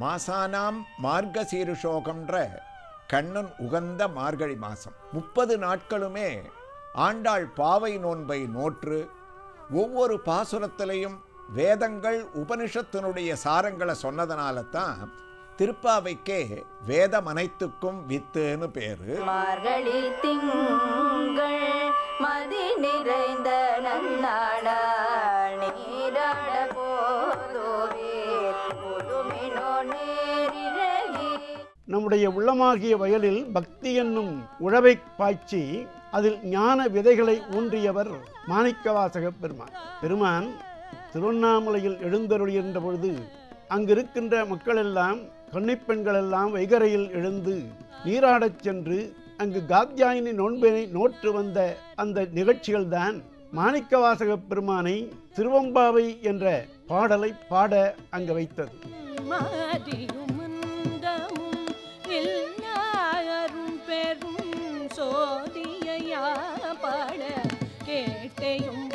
மாசானாம் மார்கசீருஷோகம்ன்ற கண்ணன் உகந்த மார்கழி மாசம். முப்பது நாட்களுமே ஆண்டாள் பாவை நோன்பை நோற்று ஒவ்வொரு பாசுரத்திலையும் வேதங்கள் உபனிஷத்தினுடைய சாரங்களை சொன்னதனால தான் திருப்பாவைக்கே வேதமனைத்துக்கும் வித்துன்னு பேரு. மார்கழி திங்கள் மதி நிறைந்த நன்னாடா நம்முடைய உள்ளமாகிய வயலில் பக்தி என்னும் உழவை பாய்ச்சி அதில் ஞான விதைகளை ஊன்றியவர் மாணிக்கவாசக பெருமான். பெருமான் திருவண்ணாமலையில் எழுந்தருளியிருந்த பொழுது அங்கிருக்கின்ற மக்களெல்லாம் கன்னிப்பெண்களெல்லாம் வைகரையில் எழுந்து நீராடச் சென்று அங்கு காத்தியாயினி நோன்பினை நோற்று வந்த அந்த நிகழ்ச்சிகள்தான் மாணிக்கவாசக பெருமானை திருவம்பாவை என்ற பாடலை பாட அங்கு வைத்தது. மதியும் மந்தமும் எல்லாரும் பெரும் சோதியா பட கேட்டையும்